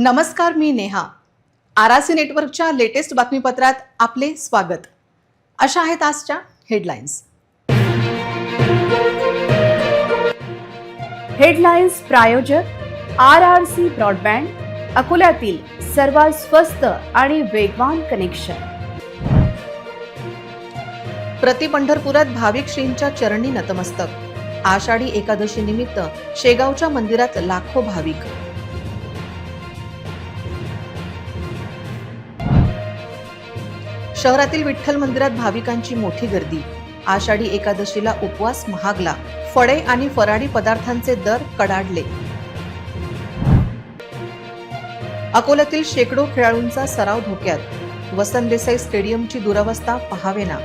नमस्कार मी नेहा. आरासी नेटवर्कच्या लेटेस्ट बातमीपत्रात आपले स्वागत. अशा आहेत आजच्या हेडलाईन्स. हेडलाईन्स प्रायोजक आर आर सी ब्रॉडबँड अकोल्यातील सर्वात स्वस्त आणि वेगवान कनेक्शन. प्रति पंढरपुरात भाविक श्रींच्या चरणी नतमस्तक. आषाढी एकादशी निमित्त शेगावच्या मंदिरात लाखो भाविक. शहरातील विठ्ठल मंदिरात भाविकांची मोठी गर्दी. आषाढी एकादशीला उपवास महागला. फळे आणि फराळी पदार्थांचे दर कडाडले. अकोल्यातील शेकडो खेळाडूंचा सराव धोक्यात. वसंत देसाई स्टेडियमची दुरावस्था पहावेना.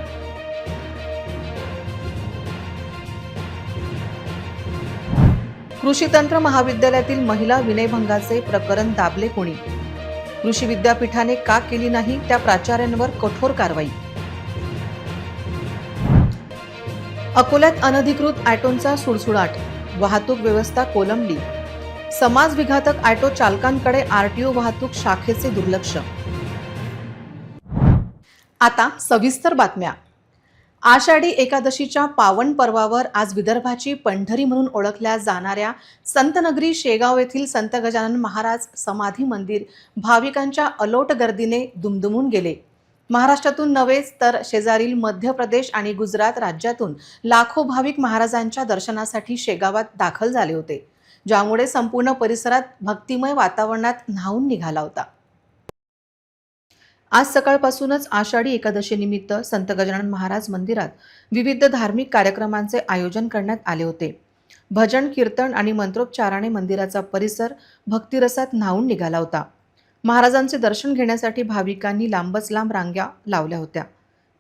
कृषी तंत्र महाविद्यालयातील महिला विनयभंगाचे प्रकरण दाबले कोणी? कृषी विद्यापीठाने का केली नाही त्या प्राचार्यांवर कठोर कारवाई. अकोल्यात अनधिकृत ॲटोंचा सुळसुळाट वाहतूक व्यवस्था कोलंबली. समाज विघातक ॲटो चालकांकडे आरटीओ वाहतूक शाखेचे दुर्लक्ष. आता सविस्तर बातम्या. आषाढी एकादशीच्या पावन पर्वावर आज विदर्भाची पंढरी म्हणून ओळखल्या जाणाऱ्या संतनगरी शेगाव येथील संत गजानन महाराज समाधी मंदिर भाविकांच्या अलोट गर्दीने दुमदुमून गेले. महाराष्ट्रातून नव्हेच तर शेजारील मध्य प्रदेश आणि गुजरात राज्यातून लाखो भाविक महाराजांच्या दर्शनासाठी शेगावात दाखल झाले होते ज्यामुळे संपूर्ण परिसरात भक्तिमय वातावरणात न्हावून निघाला होता. आज सकाळपासूनच आषाढी एकादशीनिमित्त संत गजानन महाराज मंदिरात विविध धार्मिक कार्यक्रमांचे आयोजन करण्यात आले होते. भजन कीर्तन आणि मंत्रोच्चाराने मंदिराचा परिसर भक्तिरसात न्हावून निघाला होता. महाराजांचे दर्शन घेण्यासाठी भाविकांनी लांबच लांब रांग्या लावल्या होत्या.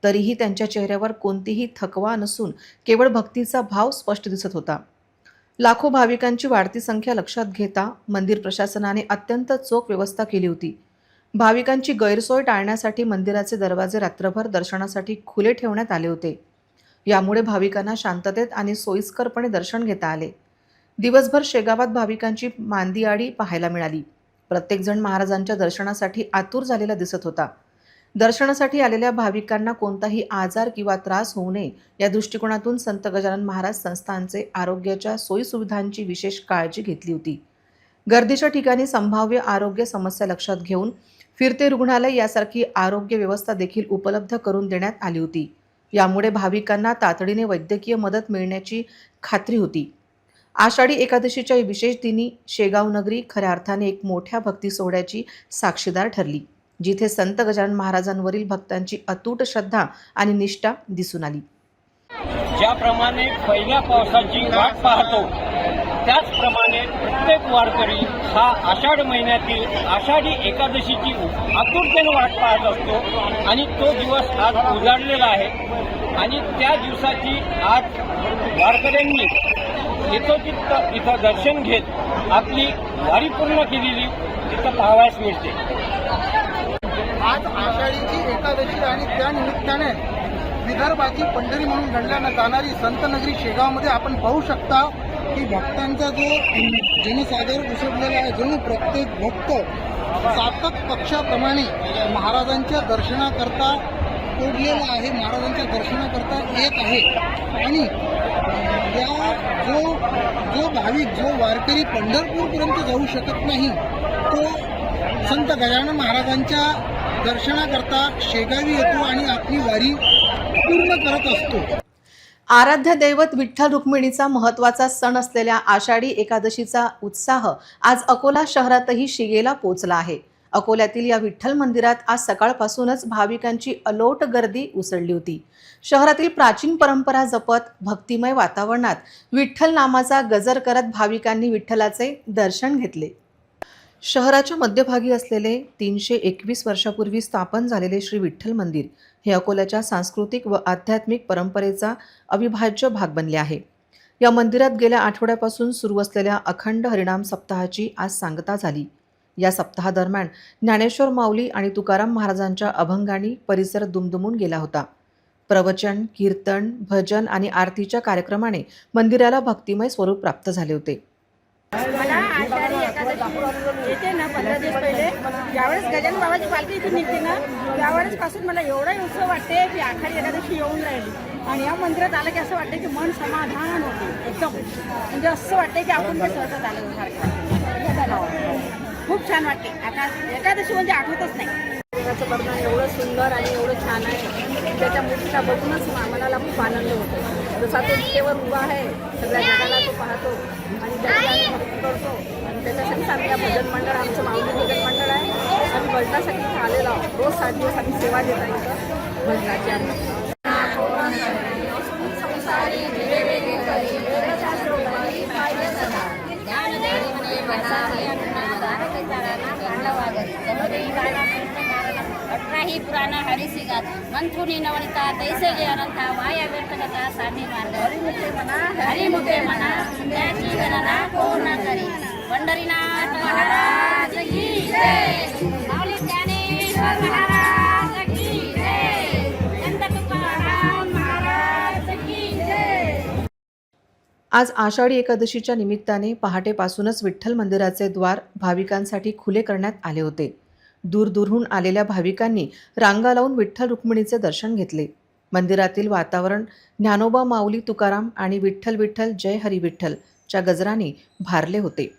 तरीही त्यांच्या चेहऱ्यावर कोणतीही थकवा नसून केवळ भक्तीचा भाव स्पष्ट दिसत होता. लाखो भाविकांची वाढती संख्या लक्षात घेता मंदिर प्रशासनाने अत्यंत चोख व्यवस्था केली होती. भाविकांची गैरसोय टाळण्यासाठी मंदिराचे दरवाजे रात्रभर दर्शनासाठी खुले ठेवण्यात आले होते. यामुळे भाविकांना शांततेत आणि सोयीस्करपणे दर्शन घेता आले. दिवसभर शेगावात भाविकांची मांदियाडी पाहायला मिळाली. प्रत्येकजण महाराजांच्या दर्शनासाठी आतुर झालेला दिसत होता. दर्शनासाठी आलेल्या भाविकांना कोणताही आजार किंवा त्रास होऊ नये या दृष्टिकोनातून संत गजानन महाराज संस्थांचे आरोग्याच्या सोयीसुविधांची विशेष काळजी घेतली होती. गर्दीच्या ठिकाणी संभाव्य आरोग्य समस्या लक्षात घेऊन फिरते रुग्णालय यासारखी आरोग्य व्यवस्था देखील उपलब्ध करून देण्यात आली होती. यामुळे भाविकांना तातडीने वैद्यकीय मदत मिळण्याची खात्री होती. आषाढी एकादशीच्या विशेष दिनी शेगाव नगरी खऱ्या अर्थाने एक मोठ्या भक्ती सोहळ्याची साक्षीदार ठरली जिथे संत गजानन महाराजांवरील भक्तांची अतूट श्रद्धा आणि निष्ठा दिसून आली. ज्याप्रमाणे पहिल्या पावसाची वाट पाहतो त्याचप्रमाणे प्रत्येक वारकरी हा आषाढ महिन्यातील आषाढी एकादशीची आतुरतेने वाट पाहत असतो आणि तो दिवस आज उजाडलेला आहे. आणि त्या दिवसाची आज वारकऱ्यांनी यथोचित्त इथं दर्शन घेत आपली वारी पूर्ण केलेली तिथं पाहावयास मिळते. आज आषाढीची एकादशी आणि त्या निमित्ताने विदर्भाची पंढरी म्हणून गणल्या जाणारी संतनगरी शेगावमध्ये आपण पाहू शकता की भक्तांचा जो जनसागर उसळलेला आहे जणू प्रत्येक भक्त सातक पक्षाप्रमाणे महाराजांच्या दर्शनाकरता ओढलेला आहे महाराजांच्या दर्शनाकरता येत आहे. आणि या जो जो भाविक जो वारकरी पंढरपूरपर्यंत जाऊ शकत नाही तो संत गजानन महाराजांच्या दर्शनाकरता शेगावी येतो आणि आपली वारी पूर्ण करत असतो. आराध्य दैवत विठ्ठल रुक्मिणीचा महत्त्वाचा सण असलेल्या आषाढी एकादशीचा उत्साह आज अकोला शहरातही शिगेला पोचला आहे. अकोल्यातील या विठ्ठल मंदिरात आज सकाळपासूनच भाविकांची अलोट गर्दी उसळली होती. शहरातील प्राचीन परंपरा जपत भक्तिमय वातावरणात विठ्ठल नामाचा गजर करत भाविकांनी विठ्ठलाचे दर्शन घेतले. शहराच्या मध्यभागी असलेले तीनशे एकवीस वर्षापूर्वी स्थापन झालेले श्री विठ्ठल मंदिर हे अकोल्याच्या सांस्कृतिक व आध्यात्मिक परंपरेचा अविभाज्य भाग बनले आहे. या मंदिरात गेल्या आठवड्यापासून सुरू असलेल्या अखंड हरिणाम सप्ताहाची आज सांगता झाली. या सप्ताहादरम्यान ज्ञानेश्वर माऊली आणि तुकाराम महाराजांच्या अभंगांनी परिसर दुमदुमून गेला होता. प्रवचन कीर्तन भजन आणि आरतीच्या कार्यक्रमाने मंदिराला भक्तिमय स्वरूप प्राप्त झाले होते. मला येते ना पंधरा दिवस पहिले. ज्यावेळेस गजानन बाबाची पालखी इथून निघते ना त्यावेळेस पासून मला एवढा उत्सव वाटते की आखाडी एकादशी येऊन राहिली. आणि या मंदिरात आलं की असं वाटतं की मन समाधान होते एकदम. म्हणजे असं वाटते की आपण ते सहजत आलं सारखं. खूप छान वाटते. आता एकादशी म्हणजे आठवतच नाही. देवाचं एवढं सुंदर आणि एवढं छान आहे. त्याच्या मूर्तीला बघूनच मनाला खूप आनंद होतो. जसा तो इथेवर उभा आहे सगळ्या जगाला तो पाहतो आणि आम्ही भक्ती करतो. आणि त्याच्यासाठी आम्ही या भजन मंडळ आमचं माऊली भजन मंडळ आहे. आम्ही भजनासाठी इथं आलेलो आहोत. रोज सात दिवस आम्ही सेवा देतो इथं. भजनाची आम्ही अठराही पुराण हरिसिगात मंथुनी नवनिता तैसे जे अनंत माया व्यक्त कथा मार्ग. हरिमुखे म्हणा हरिमुखे म्हणा त्याची गणना कोण करी? पंढरीनाथ महाराज की जय. माऊली ज्ञानेश्वर महाराज की जय. संत तुकाराम महाराज की जय. आज आषाढी एकादशीच्या निमित्ताने पहाटेपासूनच विठ्ठल मंदिराचे द्वार भाविकांसाठी खुले करण्यात आले होते. दूरदूरहून आलेल्या भाविकांनी रांगा लावून विठ्ठल रुक्मिणीचे दर्शन घेतले. मंदिरातील वातावरण ज्ञानोबा माऊली तुकाराम आणि विठ्ठल विठ्ठल जय हरी विठ्ठल च्या गजराने भारले होते.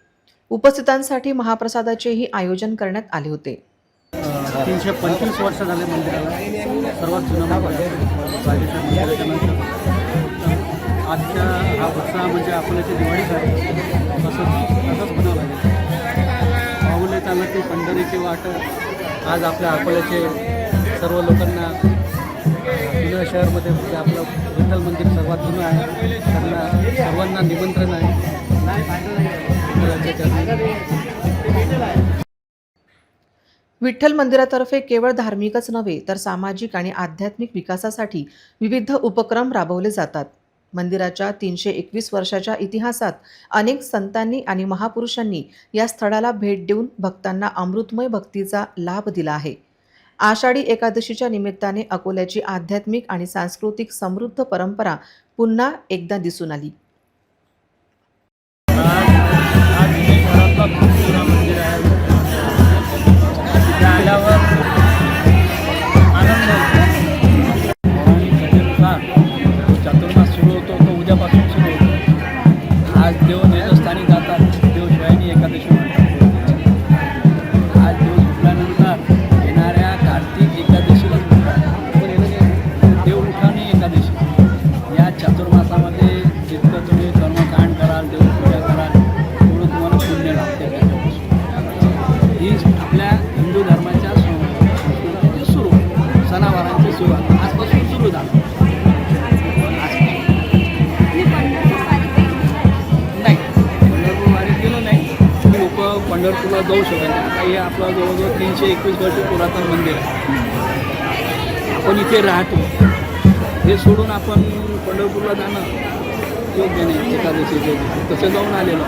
उपस्थितांसाठी महाप्रसादाचेही आयोजन करण्यात आले होते. तीनशे पंचवीस वर्ष झाले मंदिराला. सर्वात जुनं आजच्या हा उत्साह म्हणजे अकोल्याची दिवाळीच आहे तसंच पंढरीची वाट. आज आपल्या अकोल्याचे सर्व लोकांना जुन्या शहरमध्ये म्हणजे आपलं विठ्ठल मंदिर सर्वात जुनं आहे. त्यांना सर्वांना निमंत्रण आहे. विठ्ठल मंदिरातर्फे केवळ धार्मिकच नव्हे तर सामाजिक आणि आध्यात्मिक विकासासाठी विविध उपक्रम राबवले जातात. मंदिराच्या तीनशे एकवीस वर्षाच्या इतिहासात अनेक संतांनी आणि महापुरुषांनी या स्थळाला भेट देऊन भक्तांना अमृतमय भक्तीचा लाभ दिला आहे. आषाढी एकादशीच्या निमित्ताने अकोल्याची आध्यात्मिक आणि सांस्कृतिक समृद्ध परंपरा पुन्हा एकदा दिसून आली. पंढरपूरला जाऊ शकत नाही. हे आपला जवळजवळ तीनशे एकवीस वर्ष पुरातन मंदिर आहे. आपण इथे राहतो. हे सोडून आपण पंढरपूरला जाणं योग्य नाही. एकादशीचे तसं जाऊन आलेलो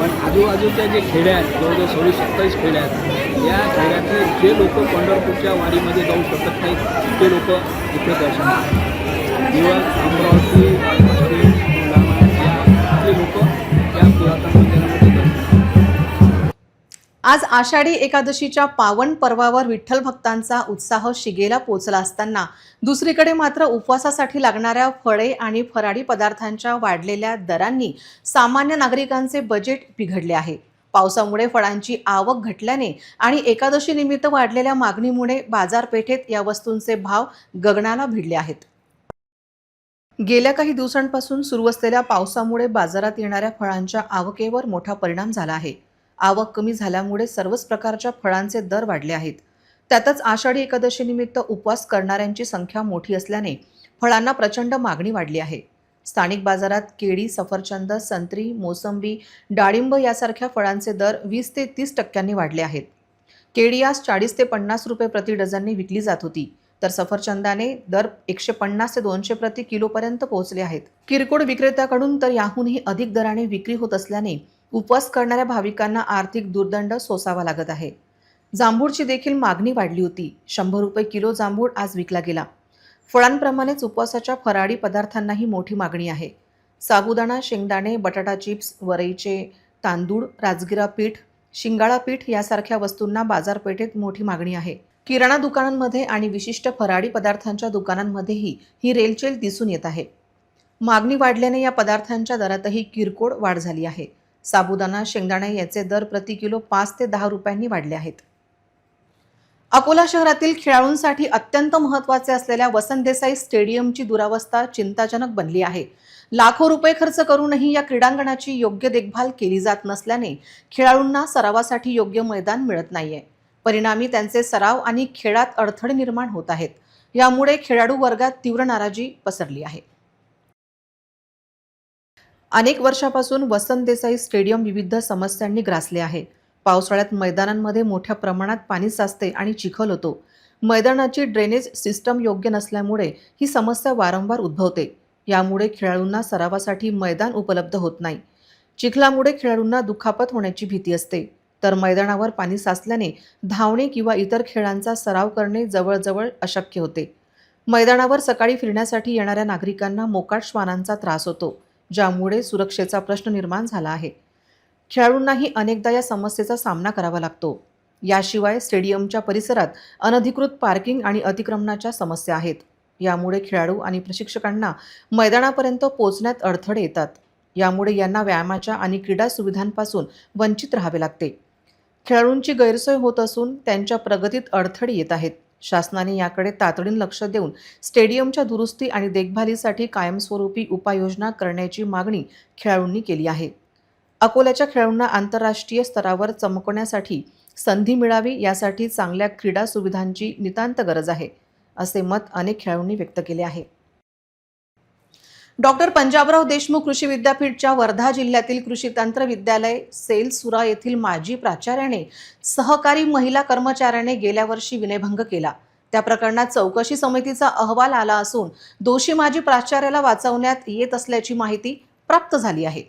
पण आजूबाजूच्या जे खेड्या आहेत जवळजवळ सोळी सत्तावीस खेड्या आहेत या खेड्यातले जे लोक पंढरपूरच्या वाडीमध्ये जाऊ शकत नाहीत ते लोक इथे दर्शन दिवस अमरावती वाशिम, बुलढाणा यातले लोक या पुरातन मंदिरात आज आषाढी एकादशीच्या पावन पर्वावर विठ्ठल भक्तांचा उत्साह शिगेला पोचला असताना दुसरीकडे मात्र उपवासासाठी लागणाऱ्या फळे आणि फराळी पदार्थांच्या वाढलेल्या दरांनी सामान्य नागरिकांचे बजेट बिघडले आहे. पावसामुळे फळांची आवक घटल्याने आणि एकादशी निमित्त वाढलेल्या मागणीमुळे बाजारपेठेत या वस्तूंचे भाव गगनाला भिडले आहेत. गेल्या काही दिवसांपासून सुरू असलेल्या पावसामुळे बाजारात येणाऱ्या फळांच्या आवकेवर मोठा परिणाम झाला आहे. आवक कमी झाल्यामुळे सर्वच प्रकारच्या फळांचे दर वाढले आहेत. त्यातच आषाढी एकादशीनिमित्त उपवास करणाऱ्यांची संख्या मोठी असल्याने फळांना प्रचंड मागणी वाढली आहे. स्थानिक बाजारात केळी सफरचंद संत्री मोसंबी डाळिंब यासारख्या फळांचे दर वीस ते तीस टक्क्यांनी वाढले आहेत. केळी आज चाळीस ते पन्नास रुपये प्रति डझनने विकली जात होती तर सफरचंदाने दर एकशे पन्नास ते दोनशे प्रति किलोपर्यंत पोहोचले आहेत. किरकोळ विक्रेत्याकडून तर याहूनही अधिक दराने विक्री होत असल्याने उपवास करणाऱ्या भाविकांना आर्थिक दुर्दंड सोसावा लागत आहे. जांभूळची देखील मागणी वाढली होती. शंभर रुपये किलो जांभूळ आज विकला गेला. फळांप्रमाणेच उपवासाच्या फराळी पदार्थांनाही मोठी मागणी आहे. साबुदाणा शेंगदाणे बटाटा चिप्स वरईचे तांदूळ राजगिरा पीठ शिंगाळा पीठ यासारख्या वस्तूंना बाजारपेठेत मोठी मागणी आहे. किराणा दुकानांमध्ये आणि विशिष्ट फराळी पदार्थांच्या दुकानांमध्येही ही रेलचेल दिसून येत आहे. मागणी वाढल्याने या पदार्थांच्या दरातही किरकोळ वाढ झाली आहे. साबुदाणा शेंगदाणे याचे दर प्रति किलो पाच ते दहा रुपयांनी वाढले आहेत. अकोला शहरातील खेळाडूंसाठी अत्यंत महत्त्वाचे असलेल्या वसंत देसाई स्टेडियमची दुरावस्था चिंताजनक बनली आहे. लाखो रुपये खर्च करूनही या क्रीडांगणाची योग्य देखभाल केली जात नसल्याने खेळाडूंना सरावासाठी योग्य मैदान मिळत नाहीये. परिणामी त्यांचे सराव आणि खेळात अडथळे निर्माण होत आहेत. यामुळे खेळाडू वर्गात तीव्र नाराजी पसरली आहे. अनेक वर्षापासून वसंत देसाई स्टेडियम विविध समस्यांनी ग्रासले आहे. पावसाळ्यात मैदानांमध्ये मोठ्या प्रमाणात पाणी साचते आणि चिखल होतो. मैदानाची ड्रेनेज सिस्टम योग्य नसल्यामुळे ही समस्या वारंवार उद्भवते. यामुळे खेळाडूंना सरावासाठी मैदान उपलब्ध होत नाही. चिखलामुळे खेळाडूंना दुखापत होण्याची भीती असते. तर मैदानावर पाणी साचल्याने धावणे किंवा इतर खेळांचा सराव करणे जवळजवळ अशक्य होते. मैदानावर सकाळी फिरण्यासाठी येणाऱ्या नागरिकांना मोकाट श्वानांचा त्रास होतो. ज्यामुळे सुरक्षेचा प्रश्न निर्माण झाला आहे. खेळाडूंनाही अनेकदा या समस्येचा सामना करावा लागतो. याशिवाय स्टेडियमच्या परिसरात अनधिकृत पार्किंग आणि अतिक्रमणाच्या समस्या आहेत. यामुळे खेळाडू आणि प्रशिक्षकांना मैदानापर्यंत पोचण्यात अडथळे येतात. यामुळे यांना व्यायामाच्या आणि क्रीडा सुविधांपासून वंचित राहावे लागते. खेळाडूंची गैरसोय होत असून त्यांच्या प्रगतीत अडथळे येत आहेत. शासनाने याकडे तातडीने लक्ष देऊन स्टेडियमच्या दुरुस्ती आणि देखभालीसाठी कायमस्वरूपी उपाययोजना करण्याची मागणी खेळाडूंनी केली आहे. अकोल्याच्या खेळाडूंना आंतरराष्ट्रीय स्तरावर चमकण्यासाठी संधी मिळावी यासाठी चांगल्या क्रीडा सुविधांची नितांत गरज आहे असे मत अनेक खेळाडूंनी व्यक्त केले आहे. डॉक्टर पंजाबराव देशमुख कृषी विद्यापीठच्या वर्धा जिल्ह्यातील कृषी तंत्र विद्यालय सेलसुरा येथील माजी प्राचार्याने सहकारी महिला कर्मचाऱ्याने गेल्या वर्षी विनयभंग केला. त्या प्रकरणात चौकशी समितीचा अहवाल आला असून दोषी माजी प्राचार्याला वाचवण्यात येत असल्याची माहिती प्राप्त झाली आहे.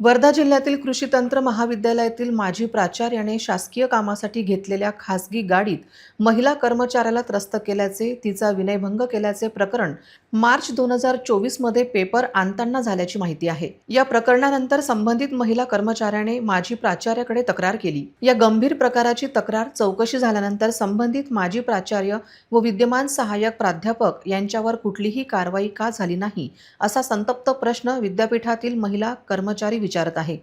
वर्धा जिल्ह्यातील कृषी तंत्र महाविद्यालयातील माजी प्राचार्याने शासकीय कामासाठी घेतलेल्या खासगी गाडीत महिला कर्मचाऱ्याला त्रस्त केल्याचे तिचा विनयभंग केल्याचे प्रकरण मार्च दोन हजार चोवीसमध्ये पेपर आणताना झाल्याची माहिती आहे. या प्रकरणानंतर संबंधित महिला कर्मचाऱ्याने माजी प्राचार्याकडे तक्रार केली. या गंभीर प्रकाराची तक्रार चौकशी झाल्यानंतर संबंधित माजी प्राचार्य व विद्यमान सहाय्यक प्राध्यापक यांच्यावर कुठलीही कारवाई का झाली नाही असा संतप्त प्रश्न विद्यापीठातील महिला कर्मचारी विचारत आहे.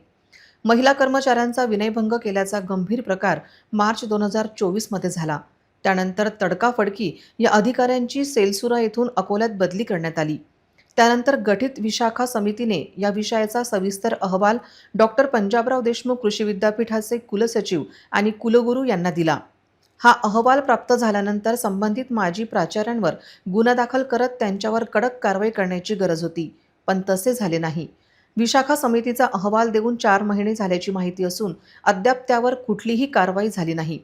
महिला कर्मचाऱ्यांचा विनयभंग केल्याचा गंभीर प्रकार मार्च दोन हजार चोवीसमध्ये झाला. त्यानंतर तडकाफडकी या अधिकाऱ्यांची सेलसुरा येथून अकोल्यात बदली करण्यात आली. त्यानंतर गठीत विशाखा समितीने या विषयाचा सविस्तर अहवाल डॉक्टर पंजाबराव देशमुख कृषी विद्यापीठाचे कुलसचिव आणि कुलगुरू यांना दिला. हा अहवाल प्राप्त झाल्यानंतर संबंधित माजी प्राचार्यांवर गुन्हा दाखल करत त्यांच्यावर कडक कारवाई करण्याची गरज होती पण तसे झाले नाही. विशाखा समितीचा अहवाल देऊन चार महिने झाल्याची माहिती असून अद्याप त्यावर कुठलीही कारवाई झाली नाही.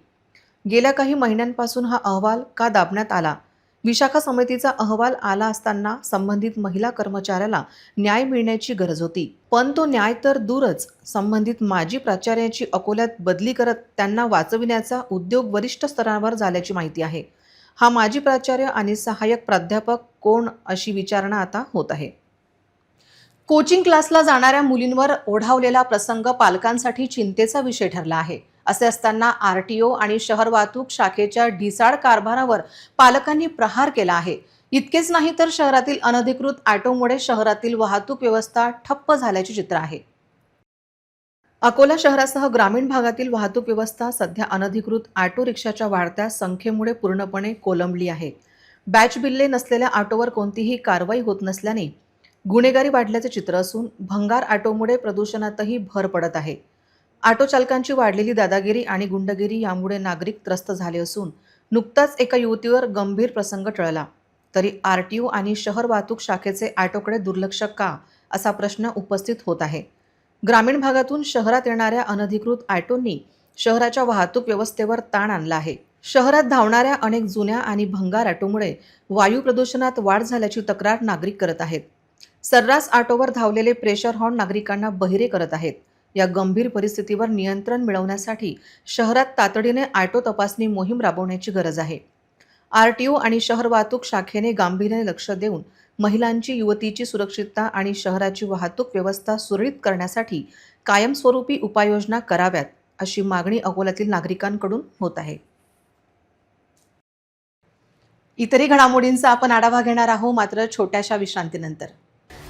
गेल्या काही महिन्यांपासून हा अहवाल का दाबण्यात आला? विशाखा समितीचा अहवाल आला असताना संबंधित महिला कर्मचाऱ्याला न्याय मिळण्याची गरज होती. पण तो न्याय तर दूरच संबंधित माजी प्राचार्याची अकोल्यात बदली करत त्यांना वाचविण्याचा उद्योग वरिष्ठ स्तरावर झाल्याची माहिती आहे. हा माजी प्राचार्य आणि सहाय्यक प्राध्यापक कोण अशी विचारणा आता होत आहे? कोचिंग क्लासला जाणाऱ्या मुलींवर ओढावलेला प्रसंग पालकांसाठी चिंतेचा विषय ठरला आहे. असे असताना आर टी ओ आणि शहर वाहतूक शाखेच्या ढिसाळ कारभारावर पालकांनी प्रहार केला आहे. इतकेच नाही तर शहरातील अनधिकृत ऑटोमुळे शहरातील वाहतूक व्यवस्था ठप्प झाल्याचे चित्र आहे. अकोला शहरासह ग्रामीण भागातील वाहतूक व्यवस्था सध्या अनधिकृत ऑटो रिक्षाच्या वाढत्या संख्येमुळे पूर्णपणे कोलंबली आहे. बॅच बिल्ले नसलेल्या ऑटोवर कोणतीही कारवाई होत नसल्याने गुन्हेगारी वाढल्याचे चित्र असून भंगार ऑटोमुळे प्रदूषणातही भर पडत आहे. ऑटो चालकांची वाढलेली दादागिरी आणि गुंडगिरी यामुळे नागरिक त्रस्त झाले असून नुकताच एका युवतीवर गंभीर प्रसंग टळला. तरी आर टी ओ आणि शहर वाहतूक शाखेचे ऑटोकडे दुर्लक्ष का असा प्रश्न उपस्थित होत आहे. ग्रामीण भागातून शहरात येणाऱ्या अनधिकृत ऑटोंनी शहराच्या वाहतूक व्यवस्थेवर ताण आणला आहे. शहरात धावणाऱ्या अनेक जुन्या आणि भंगार ऑटोमुळे वायू प्रदूषणात वाढ झाल्याची तक्रार नागरिक करत आहेत. सर्रास आटोवर धावलेले प्रेशर हॉर्न नागरिकांना बहिरे करत आहेत. या गंभीर परिस्थितीवर नियंत्रण मिळवण्यासाठी शहरात तातडीने आटो तपासणी मोहीम राबवण्याची गरज आहे. आर टी ओ आणि शहर वाहतूक शाखेने गांभीर्याने लक्ष देऊन महिलांची युवतीची सुरक्षितता आणि शहराची वाहतूक व्यवस्था सुरळीत करण्यासाठी कायमस्वरूपी उपाययोजना कराव्यात अशी मागणी अकोल्यातील नागरिकांकडून होत आहे. इतरही घडामोडींचा आपण आढावा घेणार आहोत मात्र छोट्याशा विश्रांतीनंतर.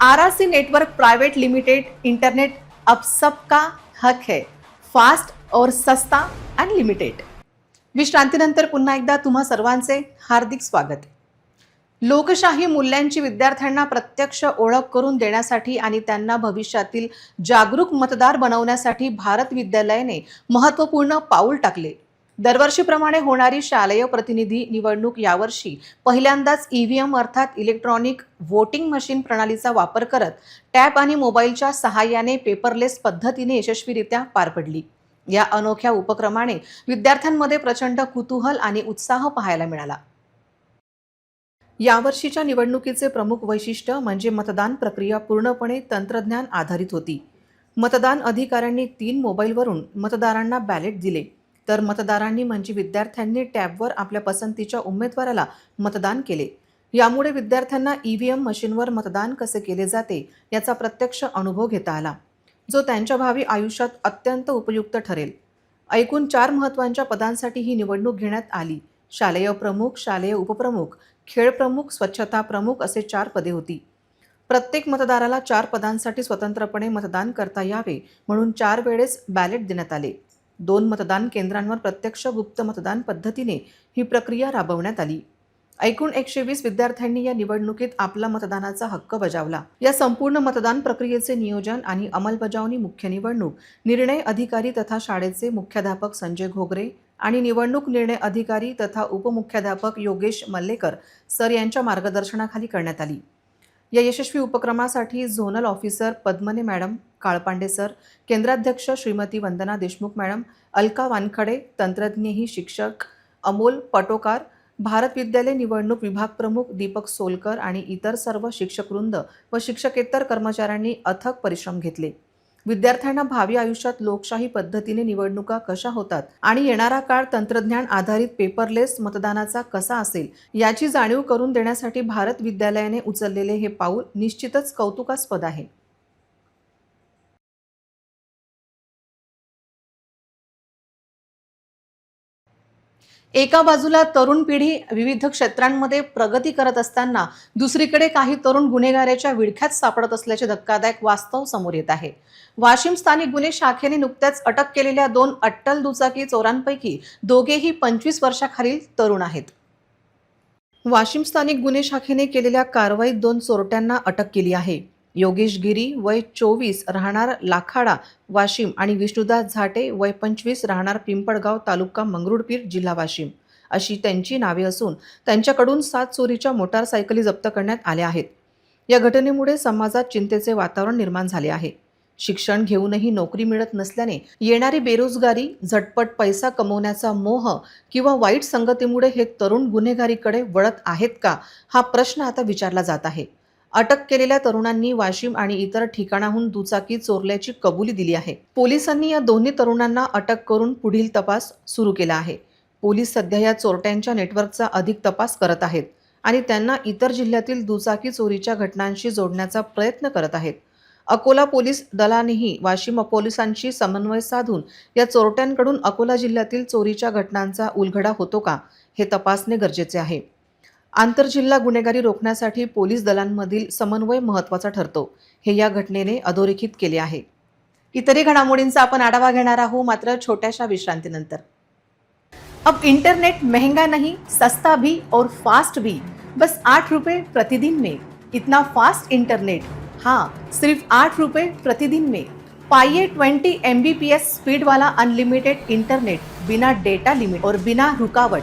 RRC network private limited internet अब सबका हक है फास्ट और सस्ता अनलिमिटेड विश्रांतीनंतर पुन्हा एकदा तुम्हा सर्वांचे हार्दिक स्वागत. लोकशाही मूल्यांची विद्यार्थ्यांना प्रत्यक्ष ओळख करून देण्यासाठी आणि त्यांना भविष्यातील जागरूक मतदार बनवण्यासाठी भारत विद्यालयाने महत्त्वपूर्ण पाऊल टाकले. दरवर्षीप्रमाणे होणारी शालेय प्रतिनिधी निवडणूक यावर्षी पहिल्यांदाच ईव्हीएम अर्थात इलेक्ट्रॉनिक व्होटिंग मशीन प्रणालीचा वापर करत टॅब आणि मोबाईलच्या सहाय्याने पेपरलेस पद्धतीने यशस्वीरित्या पार पडली. या अनोख्या उपक्रमाने विद्यार्थ्यांमध्ये प्रचंड कुतूहल आणि उत्साह पाहायला मिळाला. यावर्षीच्या निवडणुकीचे प्रमुख वैशिष्ट्य म्हणजे मतदान प्रक्रिया पूर्णपणे तंत्रज्ञान आधारित होती. मतदान अधिकाऱ्यांनी तीन मोबाईलवरून मतदारांना बॅलेट दिले. तर मतदारांनी म्हणजे विद्यार्थ्यांनी टॅबवर आपल्या पसंतीच्या उमेदवाराला मतदान केले. यामुळे विद्यार्थ्यांना ई व्ही एम मशीनवर मतदान कसे केले जाते याचा प्रत्यक्ष अनुभव घेता आला जो त्यांच्या भावी आयुष्यात अत्यंत उपयुक्त ठरेल. ऐकून चार महत्त्वांच्या पदांसाठी ही निवडणूक घेण्यात आली. शालेय प्रमुख शालेय उपप्रमुख खेळ प्रमुख स्वच्छता प्रमुख असे चार पदे होती. प्रत्येक मतदाराला चार पदांसाठी स्वतंत्रपणे मतदान करता यावे म्हणून चार वेळेस बॅलेट देण्यात आले. दोन मतदान केंद्रांवर प्रत्यक्ष गुप्त मतदान पद्धतीने ही प्रक्रिया राबवण्यात आली. एकूण एकशे वीस विद्यार्थ्यांनी या निवडणुकीत आपला मतदानाचा हक्क बजावला. या संपूर्ण मतदान प्रक्रियेचे नियोजन आणि अंमलबजावणी मुख्य निवडणूक निर्णय अधिकारी तथा शाळेचे मुख्याध्यापक संजय घोगरे आणि निवडणूक निर्णय अधिकारी तथा उपमुख्याध्यापक योगेश मल्लेकर सर यांच्या मार्गदर्शनाखाली करण्यात आली. या यशस्वी उपक्रमासाठी zonal officer Padmane madam Kalpande sir केंद्राध्यक्ष Shrimati Vandana Deshmukh madam Alka Wankhade तंत्रज्ञही शिक्षक अमोल पटोकार भारत विद्यालय निवडणूक विभाग प्रमुख दीपक सोलकर आणि इतर सर्व शिक्षकवृंद व शिक्षकेतर कर्मचाऱ्यांनी अथक परिश्रम घेतले. विद्यार्थ्यांना भावी आयुष्यात लोकशाही पद्धतीने निवडणुका कशा होतात आणि येणारा काळ तंत्रज्ञान आधारित पेपरलेस मतदानाचा कसा असेल याची जाणीव करून देण्यासाठी भारत विद्यालयाने उचललेले हे पाऊल निश्चितच कौतुकास्पद आहे. एका बाजूला तरुण पिढी विविध क्षेत्रांमध्ये प्रगती करत असताना दुसरीकडे काही तरुण गुन्हेगाराच्या विळख्यात सापडत असल्याचे धक्कादायक वास्तव समोर येत आहे. वाशिम स्थानिक गुन्हे शाखेने नुकत्याच अटक केलेल्या दोन अट्टल दुचाकी चोरांपैकी दोघेही पंचवीस वर्षाखालील तरुण आहेत. वाशिम स्थानिक गुन्हे शाखेने केलेल्या कारवाईत दोन चोरट्यांना अटक केली आहे. योगेश गिरी वय चोवीस राहणार लाखाडा वाशिम आणि विष्णुदास झाटे वय पंचवीस राहणार पिंपळगाव तालुका मंगरुळपीर जिल्हा वाशिम. अशी त्यांची नावे असून त्यांच्याकडून सात चोरीच्या मोटारसायकली जप्त करण्यात आल्या आहेत. या घटनेमुळे समाजात चिंतेचे वातावरण निर्माण झाले आहे. शिक्षण घेऊनही नोकरी मिळत नसल्याने येणारी बेरोजगारी झटपट पैसा कमवण्याचा मोह किंवा वाईट संगतीमुळे हे तरुण गुन्हेगारीकडे वळत आहेत का हा प्रश्न आता विचारला जात आहे. अटक केलेल्या तरुणांनी वाशिम आणि इतर ठिकाणाहून दुचाकी चोरल्याची कबुली दिली आहे. पोलिसांनी या दोन्ही तरुणांना अटक करून पुढील तपास सुरू केला आहे. पोलीस सध्या या चोरट्यांच्या नेटवर्कचा अधिक तपास करत आहेत आणि त्यांना इतर जिल्ह्यातील दुचाकी चोरीच्या घटनांशी जोडण्याचा प्रयत्न करत आहेत. अकोला पोलीस दलानेही वाशिम पोलिसांशी समन्वय साधून या चोरट्यांकडून अकोला जिल्ह्यातील चोरीच्या घटनांचा उलगडा होतो का हे तपासणे गरजेचे आहे. आंतरजिल्हा गुन्हेगारी रोखण्यासाठी पोलीस दलांमधील समन्वय महत्त्वाचा ठरतो. हे या घटनेने अधोरेखित केले आहे. इतरही घडामोडींचा आपण आढावा घेणार आहोत मात्र छोट्याशा विश्रांतीनंतर. अब इंटरनेट महंगा नहीं सस्ता भी और फास्ट भी. बस आठ रुपये प्रतिदिन में. इतना फास्ट इंटरनेट हाँ सिर्फ आठ रुपये प्रतिदिन में. पाइए 20 एम स्पीड वाला अनलिमिटेड इंटरनेट बिना डेटा लिमिट और बिना रुकावट.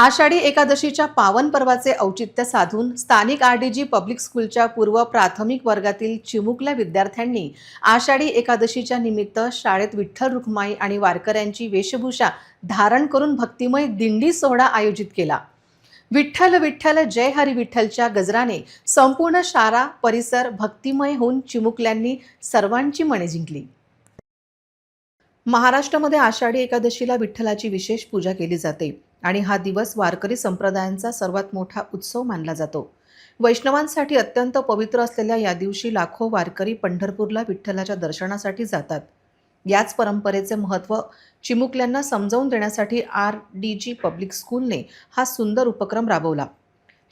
आषाढी एकादशीच्या पावन पर्वाचे औचित्य साधून स्थानिक आर डी जी पब्लिक स्कूलच्या पूर्व प्राथमिक वर्गातील चिमुकल्या विद्यार्थ्यांनी आषाढी एकादशीच्या निमित्त शाळेत विठ्ठल रुक्माई आणि वारकऱ्यांची वेशभूषा धारण करून भक्तिमय दिंडी सोहळा आयोजित केला. विठ्ठल विठ्ठल जय हरी विठ्ठलच्या गजराने संपूर्ण शाळा परिसर भक्तिमय होऊन चिमुकल्यांनी सर्वांची मने जिंकली. महाराष्ट्रामध्ये आषाढी एकादशीला विठ्ठलाची विशेष पूजा केली जाते. आणि हा दिवस वारकरी संप्रदायांचा सर्वात मोठा उत्सव मानला जातो. वैष्णवांसाठी अत्यंत पवित्र असलेल्या या दिवशी लाखो वारकरी पंढरपूरला विठ्ठलाच्या दर्शनासाठी जातात. याच परंपरेचे महत्त्व चिमुकल्यांना समजावून देण्यासाठी आर डी जी पब्लिक स्कूलने हा सुंदर उपक्रम राबवला.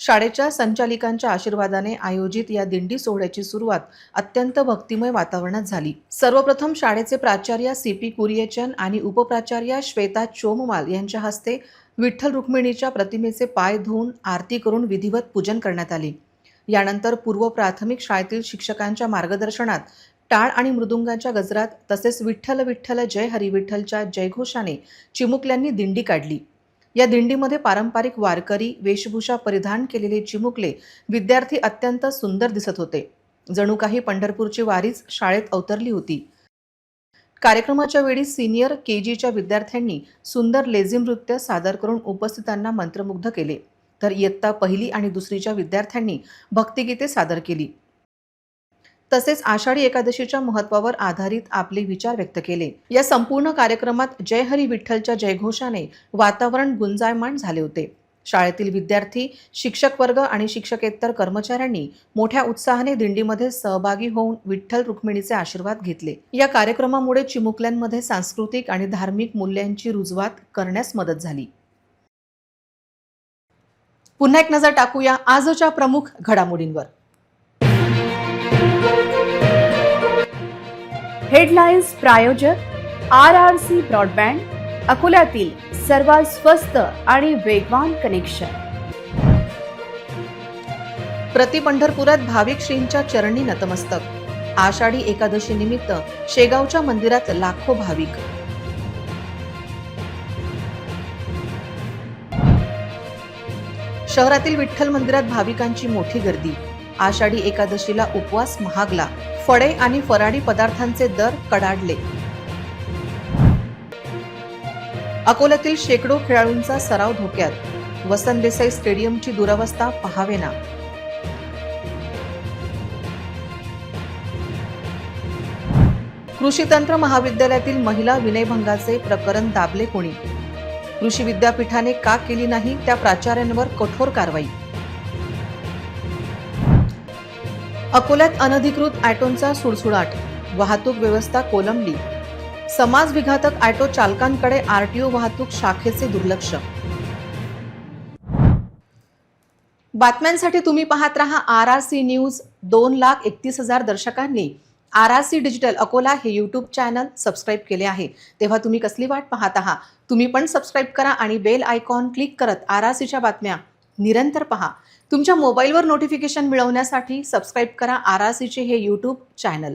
शाळेच्या संचालिकांच्या आशीर्वादाने आयोजित या दिंडी सोहळ्याची सुरुवात अत्यंत भक्तिमय वातावरणात झाली. सर्वप्रथम शाळेचे प्राचार्य सी पी कुरियचन आणि उपप्राचार्य श्वेता चोममाल यांच्या हस्ते विठ्ठल रुक्मिणीच्या प्रतिमेचे पाय धुवून आरती करून विधिवत पूजन करण्यात आले. यानंतर पूर्व प्राथमिक शाळेतील शिक्षकांच्या मार्गदर्शनात टाळ आणि मृदुंगांच्या गजरात तसेच विठ्ठल विठ्ठल जय हरिविठ्ठलच्या जयघोषाने चिमुकल्यांनी दिंडी काढली. या दिंडीमध्ये पारंपरिक वारकरी वेशभूषा परिधान केलेले चिमुकले विद्यार्थी अत्यंत सुंदर दिसत होते. जणू काही पंढरपूरची वारीच शाळेत अवतरली होती. कार्यक्रमाच्या वेळी सिनियर के जीच्या विद्यार्थ्यांनी सुंदर लेझिम नृत्य सादर करून उपस्थितांना मंत्रमुग्ध केले. तर इयत्ता पहिली आणि दुसरीच्या विद्यार्थ्यांनी भक्तिगीते सादर केली. तसेच आषाढी एकादशीच्या महत्वावर आधारित आपले विचार व्यक्त केले. या संपूर्ण कार्यक्रमात जय हरी विठ्ठलच्या जयघोषाने वातावरण गुंजायमान झाले होते. शाळेतील विद्यार्थी शिक्षक वर्ग आणि शिक्षकेतर कर्मचाऱ्यांनी मोठ्या उत्साहाने दिंडीमध्ये सहभागी होऊन विठ्ठल रुक्मिणीचे आशीर्वाद घेतले. या कार्यक्रमामुळे चिमुकल्यांमध्ये सांस्कृतिक आणि धार्मिक मूल्यांची रुजवात करण्यास मदत झाली. पुन्हा एक नजर टाकूया आजच्या प्रमुख घडामोडींवर. हेडलाईन्स प्रायोजक आर आर सी ब्रॉडबँड अकोल्यातील सर्वात स्वस्त आणि वेगवान कनेक्शन प्रति पंढरपुरात भाविक श्रींच्या चरणी नतमस्तक. आषाढी एकादशी निमित्त शेगावच्या मंदिरात लाखो भाविक. शहरातील विठ्ठल मंदिरात भाविकांची मोठी गर्दी. आषाढी एकादशीला उपवास महागला. फळे आणि फराडी पदार्थांचे दर कडाडले. अकोल्यातील शेकडो खेळाडूंचा सराव धोक्यात. वसंत देसाई स्टेडियमची दुरावस्था पहावेना. कृषी तंत्र महाविद्यालयातील महिला विनयभंगाचे प्रकरण दाबले कोणी? कृषी विद्यापीठाने का केली नाही त्या प्राचार्यांवर कठोर कारवाई? अकोल्यात अनधिकृत ॲटोंचा सुडसुडाट. वाहतूक व्यवस्था कोलंबली. समाज विघातक ॲटो चालकांकडे आरटीओ वाहतूक शाखेचे दुर्लक्ष. बातम्यांसाठी तुम्ही पाहत रहा आर आर सी न्यूज दोन लाख एकतीस हजार दर्शकांनी. R R C digital Akola हे यूट्यूब चॅनल सबस्क्राईब केले आहे. तेव्हा तुम्ही कसली वाट पाहत आहात? तुम्ही पण सबस्क्राईब करा आणि बेल आयकॉन क्लिक करत आर आर सीच्या बातम्या निरंतर पहा. तुमच्या मोबाईलवर नोटिफिकेशन मिळवण्यासाठी सबस्क्राईब करा आर आर सीचे हे यूट्यूब चॅनल.